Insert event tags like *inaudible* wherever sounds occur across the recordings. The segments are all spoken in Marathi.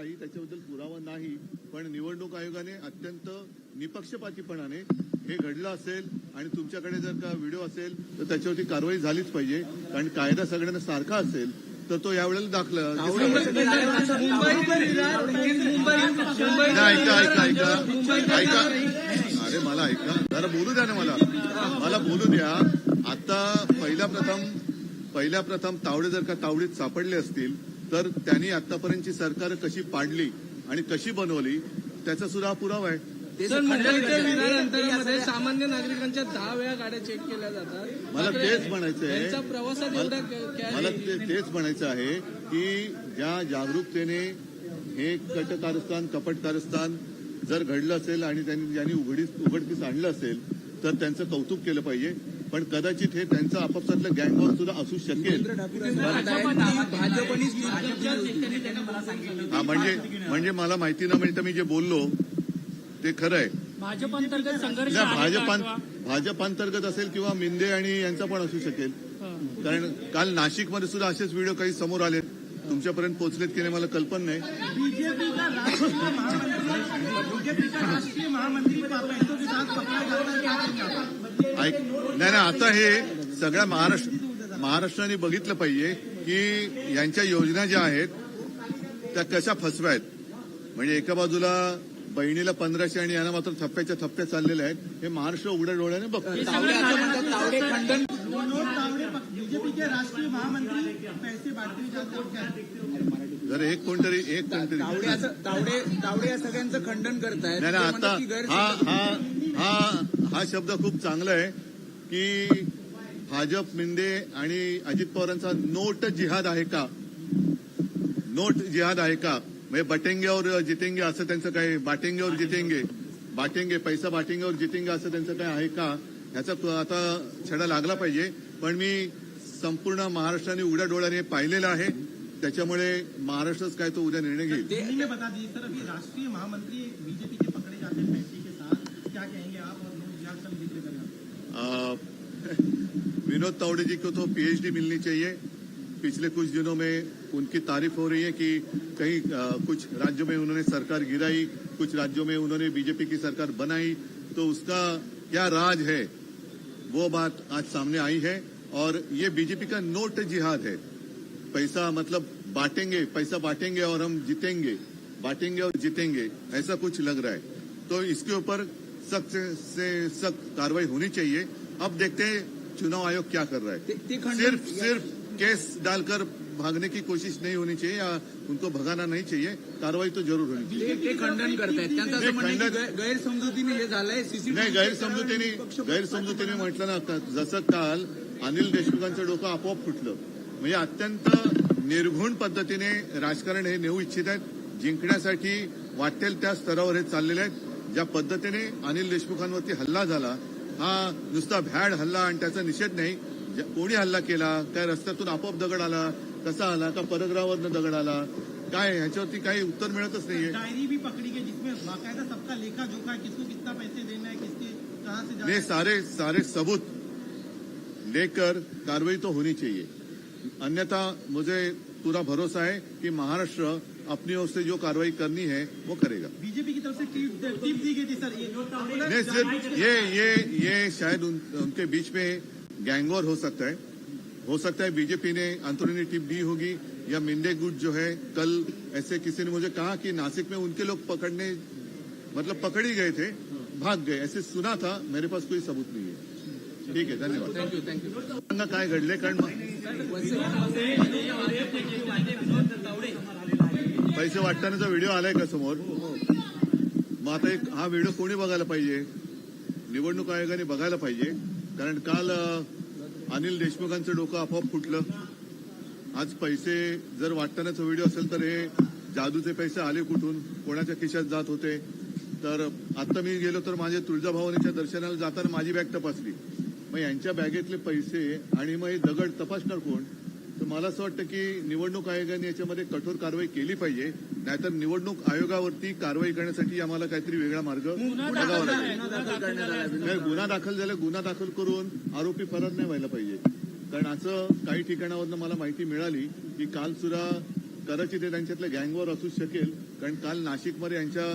नाही त्याच्याबद्दल पुरावा नाही पण निवडणूक आयोगाने अत्यंत निपक्षपातीपणाने हे घडलं असेल आणि तुमच्याकडे जर का व्हिडिओ असेल तर त्याच्यावरती कारवाई झालीच पाहिजे. कारण कायदा सगळ्यांना सारखा असेल तर तो यावेळेला दाखला. ऐका ऐका ऐका. ऐका. अरे मला ऐका. जरा बोलू द्या ना मला. मला बोलू द्या. आता पहिल्या प्रथम पहिल्या प्रथम तावडे जर का तावडीत सापडले असतील तर त्यांनी आतापर्यंतची सरकार कशी पाडली आणि कशी बनवली त्याचा सुद्धा हा पुरावा आहे. सामान्य नागरिकांच्या दहा वेळा गाड्या चेक केल्या जातात. मला तेच म्हणायचं आहे. प्रवासात मला तेच म्हणायचं आहे की ज्या जागरूकतेने हे कटकारस्थान कपटकारस्थान जर घडलं असेल आणि त्यांनी ज्यांनी उघडीस उघडकीस आणलं असेल तर त्यांचं कौतुक केलं पाहिजे. पण कदाचित हे त्यांचं आपापसातलं गँगवॉर सुद्धा असू शकेल. हा म्हणजे म्हणजे मला माहिती न मिळतं मी जे बोललो ते खरं आहे. भाजप अंतर्गत संघर्ष नाही, आहे का भाजपां भाजपांतर्गत असेल किंवा मिंदे आणि यांचा पण असू शकेल. कारण काल नाशिकमध्ये सुद्धा असेच व्हिडिओ काही समोर आलेत तुमच्यापर्यंत पोहोचलेत की नाही मला कल्पना नाही. ऐक नाही नाही आता हे सगळ्या महाराष्ट्र महाराष्ट्राने बघितलं पाहिजे की यांच्या योजना ज्या आहेत त्या कशा फसव्या आहेत. म्हणजे एका बाजूला बहिणीला पंधराशे आणि यांना मात्र थप्प्याच्या थप्प्या चाललेल्या आहेत हे महाराष्ट्र उघड्या डोळ्याने बघतो मनोज तावड़े बीजेपी के राष्ट्रीय महामंत्री पैसे हैं? जर एक कोणतरी एक कोणतरी. तावडे या सगळ्यांचं खंडन करतायत. नाही म्हणतात आता हा हा हा हा शब्द खूप चांगला आहे की भाजप मिंदे आणि अजित पवारांचा नोट जिहाद आहे का? नोट जिहाद आहे का? म्हणजे बटेंगे और जितेंगे असं त्यांचं काय बाटेंगे और जितेंगे बाटेंगे पैसा बाटेंगे और जितेंगे असं त्यांचं काय आहे का? ह्याचा आता छडा लागला पाहिजे. पण मी संपूर्ण महाराष्ट्राने उघड्या डोळ्याने पाहिलेलं आहे. त्याच्यामुळे महाराष्ट्रच काय तो उद्या निर्णय घेईल. बता दीजिए सर अभी राष्ट्रीय महामंत्री बीजेपी के पकड़े जाते हैं के साथ। क्या कहेंगे आप और लोग जिहाद का करें? विनोद तावड़े जी को तो पीएचडी मिलनी चाहिए। पिछले कुछ दिनों में उनकी तारीफ़ हो रही है कि कहीं आ, कुछ राज्यों में उन्होंने सरकार गिराई कुछ राज्यों में उन्होंने बीजेपी की सरकार बनाई। तो उसका क्या राज है? वो बात आज सामने आई है और ये बीजेपी का नोट जिहाद है। पैसा मतलब बांटेंगे पैसा बांटेंगे और हम जीतेंगे बांटेंगे और जीतेंगे ऐसा कुछ लग रहा है। तो इसके ऊपर सख्त से सख्त कार्रवाई होनी चाहिए। अब देखते हैं चुनाव आयोग क्या कर रहा ते- ते है सिर्फ सिर्फ केस डालकर भागने की कोशिश नहीं होनी चाहिए या उनको भगाना नहीं चाहिए। कार्रवाई तो जरूर होनी चाहिए। ते खंडन करतायत गैरसमजुतीने हे झालंय नाही गैरसमजुतीने गैरसमजुतीने म्हटलं ना जसं काल अनिल देशमुखांचं डोकं आपोआप फुटलं. म्हणजे अत्यंत निर्घुण पद्धतीने राजकारण हे नेऊ इच्छित आहेत. जिंकण्यासाठी वाटेल त्या स्तरावर हे चाललेले आहेत. ज्या पद्धतीने अनिल देशमुखांवरती हल्ला झाला हा नुसता भॅड हल्ला आणि त्याचा निषेध नाही. कोणी हल्ला केला काय रस्त्यातून आपोआप दगड आला कसा आला का परग्रहावरनं दगड आला काय ह्याच्यावरती काही उत्तर मिळतच नाहीये. डायरी भी पकड़ी जिसमें बाकायदा सबका लेखा जोखा है किसको कितना पैसे देना है किसके कहाँ से जाना सारे सारे सबूत लेकर कार्रवाई तो होनी चाहिए। अन्यथा मुझे पूरा भरोसा है कि महाराष्ट्र अपनी ओर से जो कार्रवाई करनी है वो करेगा। बीजेपी की तरफ से टिप दी गई थी सर ये सिर्फ ये ये ये शायद उन, उनके बीच में गैंगवॉर हो सकता है। हो सकता है बीजेपी ने अंतरूनी टिप दी होगी या मिंदे गुट जो है कल ऐसे किसी ने मुझे कहा कि नासिक में उनके लोग पकड़ने मतलब पकड़ ही गए थे भाग गए। ऐसे सुना था मेरे पास कोई सबूत नहीं है। ठीक आहे धन्यवाद. थँक्यू थँक्यू सांगा काय घडले कारण पैसे वाटतानाचा व्हिडिओ आलाय का समोर? मग आता एक हा व्हिडिओ कोणी बघायला पाहिजे? निवडणूक आयोगाने बघायला पाहिजे. कारण काल अनिल देशमुखांचं डोकं आपोआप फुटलं. आज पैसे जर वाटतानाचा व्हिडिओ असेल तर हे जादूचे पैसे आले कुठून? कोणाच्या खिशात जात होते? तर आता मी गेलो तर माझ्या तुळजाभवानीच्या दर्शनाला जाताना माझी बॅग तपासली. मग यांच्या बॅगेतले पैसे आणि मग हे दगड तपासणार कोण? तर मला असं वाटतं की निवडणूक आयोगाने याच्यामध्ये कठोर कारवाई केली पाहिजे. नाहीतर निवडणूक आयोगावरती कारवाई करण्यासाठी आम्हाला काहीतरी वेगळा मार्ग बघावा लागेल. गुन्हा दाखल झाला गुन्हा दाखल करून आरोपी फरार नाही व्हायला पाहिजे. कारण असं काही ठिकाणावरनं मला माहिती मिळाली की काल सुद्धा कदाचित हे त्यांच्यातल्या गँगवर असू शकेल. कारण काल नाशिकमध्ये यांच्या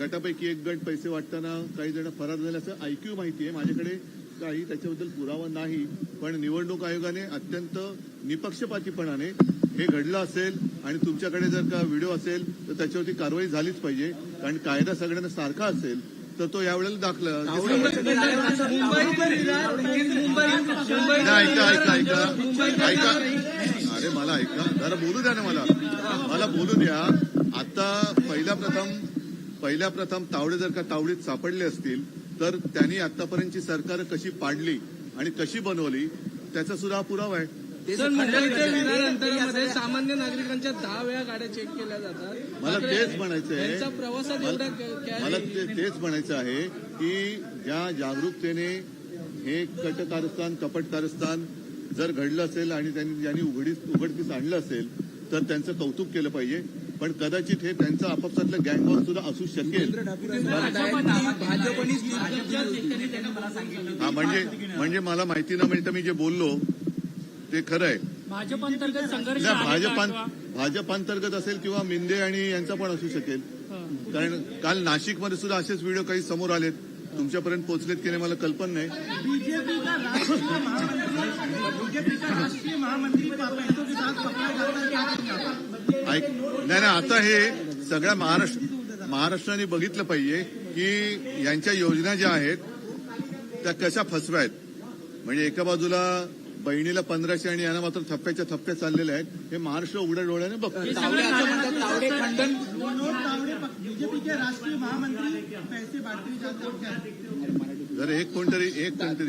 गटापैकी एक गट पैसे वाटताना काही जण फरार झाले असं ऐक्यू माहिती आहे माझ्याकडे काही त्याच्याबद्दल पुरावा नाही पण निवडणूक आयोगाने अत्यंत निपक्षपातीपणाने हे घडलं असेल आणि तुमच्याकडे जर का व्हिडिओ असेल तर त्याच्यावरती कारवाई झालीच पाहिजे. कारण कायदा सगळ्यांना सारखा असेल तर तो यावेळेला दाखला. ऐका ऐका ऐका. ऐका. अरे मला ऐका. जरा बोलू द्या ना मला. मला बोलू द्या. आता पहिल्या प्रथम पहिल्या प्रथम तावडे जर का तावडीत सापडले असतील तर त्यांनी आतापर्यंतची सरकार कशी पाडली आणि कशी बनवली त्याचा सुद्धा हा पुरावा आहे. सामान्य नागरिकांच्या दहा वेळा गाड्या चेक केल्या जातात. मला तेच म्हणायचं आहे. प्रवासात मला- तेच म्हणायचं आहे की ज्या जागरूकतेने हे कटकारस्थान कपटकारस्थान जर घडलं असेल आणि त्यांनी ज्यांनी उघडीस उघडकीस आणलं असेल तर त्यांचं कौतुक केलं पाहिजे. पण कदाचित हे त्यांचं आपापसातलं गँगवॉर सुद्धा असू शकेल. हा म्हणजे म्हणजे मला माहिती न मिळतं मी जे बोललो ते खरं आहे. भाजप अंतर्गत संघर्ष नाही आहे का भाजपां किंवा- भाजप अंतर्गत असेल किंवा मिंदे आणि यांचा पण असू शकेल. कारण काल नाशिकमध्ये सुद्धा असेच व्हिडिओ काही समोर आलेत. तुमच्यापर्यंत पोहोचलेत की नाही मला कल्पना नाही. बीजेपी का राष्ट्रीय महामंत्री है? ऐक नाही नाही आता हे सगळ्या महाराष्ट्र महाराष्ट्राने बघितलं पाहिजे की यांच्या योजना ज्या आहेत त्या कशा फसव्या आहेत म्हणजे एका बाजूला बहिणीला पंधराशे आणि यांना मात्र थप्प्याच्या थप्प्या चाललेल्या आहेत हे महाराष्ट्र उघड्या डोळ्याने बघतो तावडे असं म्हणतात तावडे खंडन विनोद तावडे बीजेपी के राष्ट्रीय महामंत्री पैसे हैं क्या जर एक कोणतरी एक कोणतरी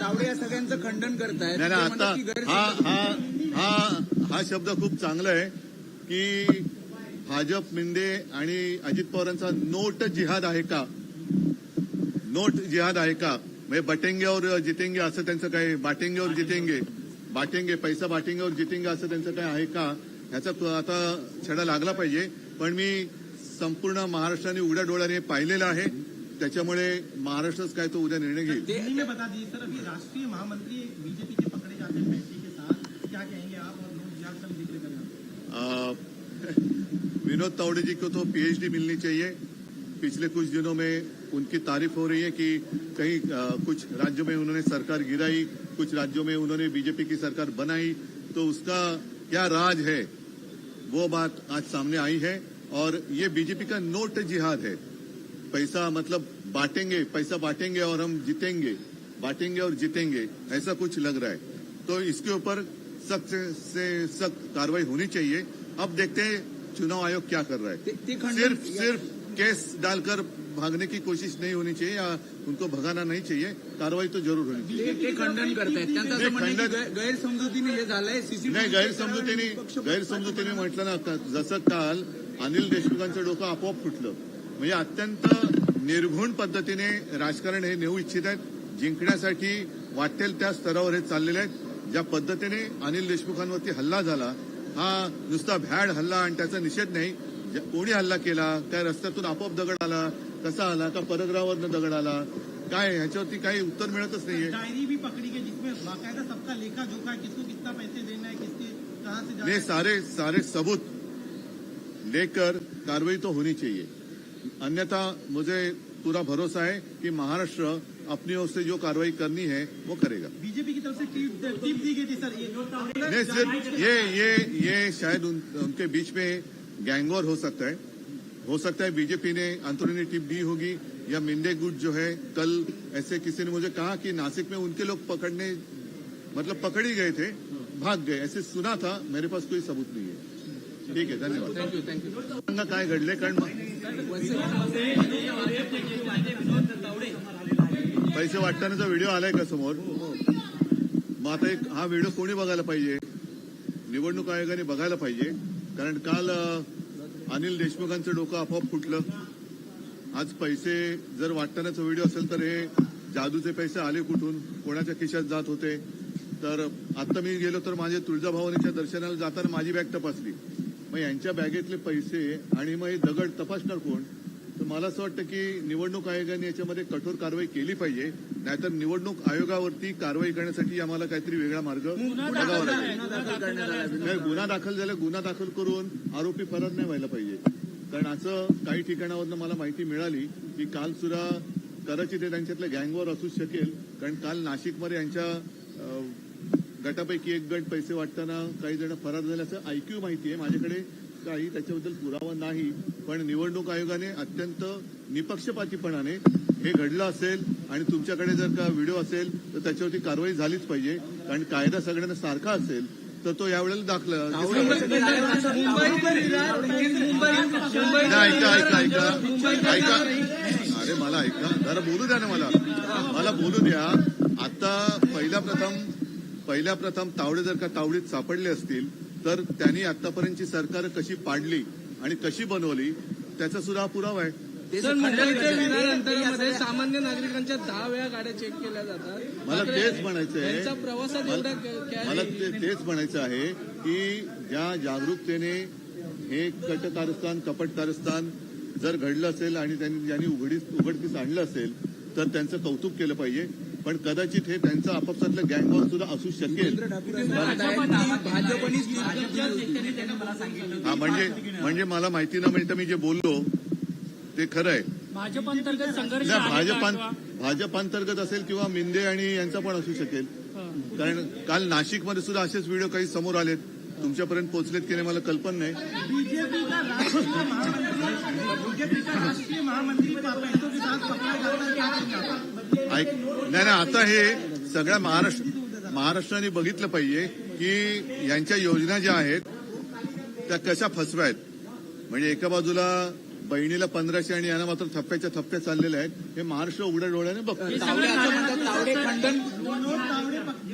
तावडे या सगळ्यांचं खंडन करतायत आता हा हा हा हा शब्द खूप चांगला आहे की भाजप मिंदे आणि अजित पवारांचा नोट जिहाद आहे का? नोट जिहाद आहे का? म्हणजे बटेंगे और जितेंगे असं त्यांचं काय बाटेंगे और जितेंगे बाटेंगे पैसा बाटेंगे और जितेंगे असं त्यांचं काय आहे का? ह्याचा आता छडा लागला पाहिजे. पण मी संपूर्ण महाराष्ट्राने उघड्या डोळ्याने पाहिलेलं आहे. त्याच्यामुळे महाराष्ट्रच काय तो उद्या निर्णय घेईल. दिल्ली में बता दीजिए सर अभी राष्ट्रीय महामंत्री विनोद तावड़े जी को तो पीएचडी मिलनी चाहिए। पिछले कुछ दिनों में उनकी तारीफ़ हो रही है कि कहीं अ, कुछ राज्यों में उन्होंने सरकार गिराई कुछ राज्यों में उन्होंने बीजेपी की सरकार बनाई तो उसका क्या राज है? वो बात आज सामने आई है और ये बीजेपी का नोट जिहाद है। पैसा मतलब बांटेंगे पैसा बांटेंगे और हम जीतेंगे बांटेंगे और जीतेंगे ऐसा कुछ लग रहा है। तो इसके ऊपर सख्त से, सख्त कार्रवाई होनी चाहिए। अब देखते हैं चुनाव आयोग क्या कर रहा ते- ते है सिर्फ सिर्फ केस डालकर भागने की कोशिश नहीं होनी चाहिए या उनको भगाना नहीं चाहिए। कार्रवाई तो जरूर होनी चाहिए। ते ते खंडन करतायत त्यांचं गैरसमजुतीने हे झालंय. नाही गैरसमजुतीने गैरसमजुतीने म्हटलं ना जसं काल अनिल देशमुखांचं डोकं आपोआप फुटलं. म्हणजे अत्यंत निर्घुण पद्धतीने राजकारण हे नेऊ इच्छित आहेत. जिंकण्यासाठी वाटेल त्या स्तरावर हे चाललेले आहेत. ज्या पद्धतीने अनिल देशमुखांवरती हल्ला झाला. हा नुसता भॅड हल्ला आणि त्याचा निषेध नाही. कोणी हल्ला केला काय रस्त्यातून आपोआप दगड आला. कसा आला का परग्रहावरनं दगड आला? काय ह्याच्यावरती काही उत्तर मिळतच नाहीये. डायरी भी पकड़ी गई जिसमें बाकायदा सबका लेखा जोखा है किसको कितना पैसे देना है किसके कहाँ से जाना ये है? सारे सारे सबूत लेकर कार्रवाई तो होनी चाहिए. अन्यथा मुझे पूरा भरोसा है कि महाराष्ट्र अपनी ओर से जो कार्रवाई करनी है वो करेगा। बीजेपी की तरफ़ से टीप टीप दी गई थी सर ये सिर्फ़ ये ये ये शायद उन, उनके बीच में गैंगवॉर हो सकता है। हो सकता है बीजेपी ने अंतरुनी टिप दी होगी या मिंडे गुट जो है कल ऐसे किसी ने मुझे कहा कि नासिक में उनके लोग पकड़ने मतलब पकड़ ही गए थे भाग गए। ऐसे सुना था मेरे पास कोई सबूत नहीं है। ठीक है धन्यवाद। थँक्यू थँक्यू काय घडले कारण। पैसे वाटतानाचा व्हिडिओ आलाय का समोर? मग आता एक हा व्हिडिओ कोणी बघायला पाहिजे? निवडणूक आयोगाने बघायला पाहिजे. कारण काल अनिल देशमुखांचं डोकं आपोआप फुटलं. आज पैसे जर वाटतानाचा व्हिडिओ असेल तर हे जादूचे पैसे आले कुठून? कोणाच्या खिशात जात होते? तर आता मी गेलो तर माझ्या तुळजाभवानीच्या दर्शनाला जाताना माझी बॅग तपासली. मग यांच्या बॅगेतले पैसे आणि मग हे दगड तपासणार कोण? तर मला असं वाटतं की निवडणूक आयोगाने याच्यामध्ये कठोर कारवाई केली पाहिजे. नाहीतर निवडणूक आयोगावरती कारवाई करण्यासाठी आम्हाला काहीतरी वेगळा मार्ग बघावा लागेल. नाही गुन्हा दाखल झाला गुन्हा दाखल करून आरोपी फरार नाही व्हायला पाहिजे. कारण असं काही ठिकाणावरनं मला माहिती मिळाली की काल सुद्धा कदाचित हे त्यांच्यातलं गँगवॉर असू शकेल. कारण काल नाशिकमध्ये यांच्या गटापैकी एक गट पैसे वाटताना काही जण फरार झाल्याचं ऐक्यू माहिती आहे. माझ्याकडे काही त्याच्याबद्दल पुरावा नाही. पण निवडणूक आयोगाने अत्यंत निपक्षपातीपणाने हे घडलं असेल आणि तुमच्याकडे जर का व्हिडिओ असेल तर त्याच्यावरती कारवाई झालीच पाहिजे. कारण कायदा सगळ्यांना सारखा असेल तर तो यावेळेला दाखला ऐका ऐका ऐका. ऐका. अरे मला ऐका. जरा बोलू द्या ना मला. मला बोलू द्या. आता पहिल्या प्रथम पहिल्या प्रथम तावडे जर का तावडीत सापडले असतील तर त्यांनी आतापर्यंतची सरकार कशी पाडली आणि कशी बनवली त्याचा सुद्धा हा पुरावा आहे. सर सामान्य नागरिकांच्या दहा वेळा गाड्या चेक केल्या जातात. मला तेच म्हणायचं आहे. प्रवासात मला तेच म्हणायचं आहे की ज्या जागरूकतेने हे कटकारस्थान कपटकारस्थान जर घडलं असेल आणि त्यांनी ज्यांनी उघडीस उघडकीस आणलं असेल तर त्यांचं कौतुक केलं पाहिजे. पण कदाचित हे त्यांचं आपापसातलं गँगवॉर सुद्धा असू शकेल. हा म्हणजे म्हणजे मला माहिती न मिळतं मी जे बोललो ते खरं आहे भाजप अंतर्गत संघर्ष भाजपां भाजपांतर्गत असेल किंवा मिंदे आणि यांचा पण असू शकेल. कारण काल नाशिकमध्ये सुद्धा असेच व्हिडिओ काही समोर आलेत. तुमच्यापर्यंत पोहोचलेत की नाही मला कल्पना नाही. बीजेपी का राष्ट्रीय महामंत्री का राष्ट्रीय महामंत्री? ऐक नाही नाही आता हे सगळ्या महाराष्ट्र महाराष्ट्राने बघितलं पाहिजे की यांच्या योजना ज्या आहेत त्या कशा फसव्यात म्हणजे एका बाजूला बहिणीला पंधराशे आणि यांना मात्र थप्प्याच्या थप्प्या चाललेल्या आहेत. हे महाराष्ट्र उघड्या डोळ्याने बघतो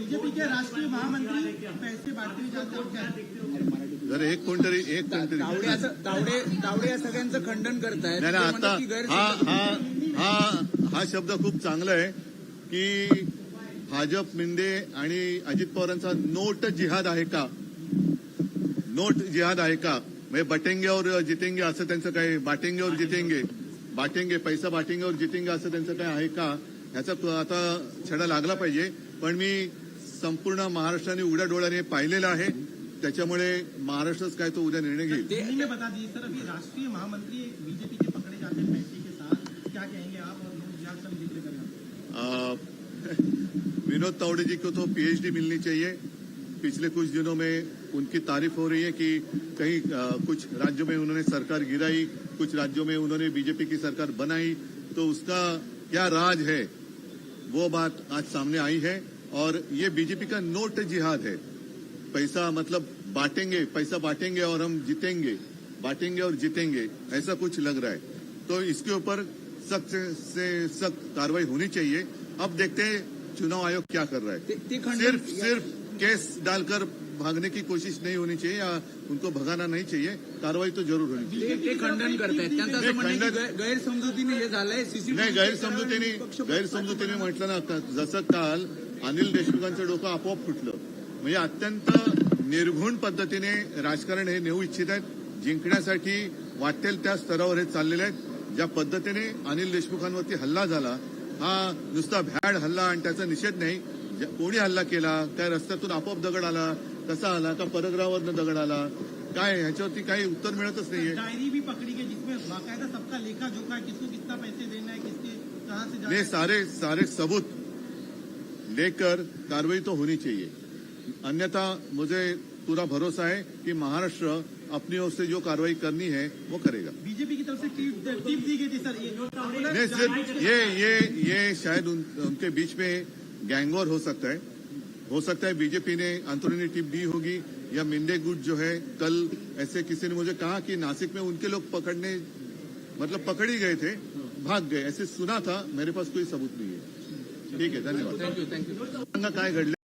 बीजेपी के राष्ट्रीय महामंत्री पैसे बांटते हुए जाते हैं क्या जर एक कोणतरी एक कोणतरी तावडे तावडे तावडे या सगळ्यांचं खंडन करतायत. नाही आता हा हा हा हा शब्द खूप चांगला आहे की भाजप मिंदे आणि अजित पवारांचा नोट जिहाद आहे का? नोट जिहाद आहे का? म्हणजे बटेंगे और जितेंगे असं त्यांचं काय बाटेंगे और जितेंगे बाटेंगे पैसा बाटेंगे और जितेंगे असं त्यांचं काय आहे का? ह्याचा आता छडा लागला पाहिजे. पण मी संपूर्ण महाराष्ट्राने उघड्या डोळ्याने पाहिलेलं आहे. त्याच्यामुळे महाराष्ट्रच काय तो उद्या निर्णय घेईल. बता दीजिए सर अभी राष्ट्रीय महामंत्री बीजेपी के पकड़े जाते हैं के साथ. क्या कहेंगे आप और का *laughs* विनोद तावड़े जी को तो पीएचडी मिलनी चाहिए। पिछले कुछ दिनों में उनकी तारीफ़ हो रही है कि कहीं अ, कुछ राज्यों में उन्होंने सरकार गिराई कुछ राज्यों में उन्होंने बीजेपी की सरकार बनाई। तो उसका क्या राज है? वो बात आज सामने आई है। और ये बीजेपी का नोट जिहाद है। पैसा मतलब बांटेंगे पैसा बांटेंगे और हम जीतेंगे बांटेंगे और जीतेंगे ऐसा कुछ लग रहा है। तो इसके ऊपर सख्त से सख्त कार्रवाई होनी चाहिए। अब देखते हैं चुनाव आयोग क्या कर रहा ते है सिर्फ़ सिर्फ़ केस डालकर भागने की कोशिश नहीं होनी चाहिए या उनको भगाना नहीं चाहिए। कार्रवाई तो ज़रूर होनी चाहिए। ते- खंडन करतायत नाही, गैर- गैरसमजुतीने हे झालंय नाही गैरसमजुतीने गैरसमजुतीने म्हटलं ना जसं काल अनिल देशमुखांचं डोकं आपोआप फुटलं. म्हणजे अत्यंत निर्घुण पद्धतीने राजकारण हे नेऊ इच्छित आहेत. जिंकण्यासाठी वाटेल त्या स्तरावर हे चाललेले आहेत. ज्या पद्धतीने अनिल देशमुखांवरती हल्ला झाला हा नुसता भ्याड हल्ला आणि त्याचा निषेध नाही. कोणी हल्ला केला काय रस्त्यातून आपोआप दगड आला. कसा आला का परग्रहावरनं दगड आला? काय ह्याच्यावरती काही उत्तर मिळतच नाहीये. डायरी भी पकड़ी गई जिसमें बाकायदा सबका लेखा जोखा है किसको कितना पैसे देना है किसके कहाँ से जाना ने है? सारे सारे सबूत लेकर कार्रवाई तो होनी चाहिए। अन्यथा मुझे पूरा भरोसा है कि महाराष्ट्र अपनी ओर से जो कार्रवाई करनी है वो करेगा। बीजेपी की तरफ़ से टिप दी गई थी सर ये नहीं सिर्फ़ ये ये ये शायद उन, उनके बीच में गैंगवॉर हो सकता है। हो सकता है बीजेपी ने अंतरुणी टिप दी होगी या मिंडे गुट जो है कल ऐसे किसी ने मुझे कहा कि नासिक में उनके लोग पकड़ने मतलब पकड़ ही गए थे भाग गए। ऐसे सुना था मेरे पास कोई सबूत नहीं है। ठीक है धन्यवाद. थँक्यू थँक्यू सांगा काय घडले?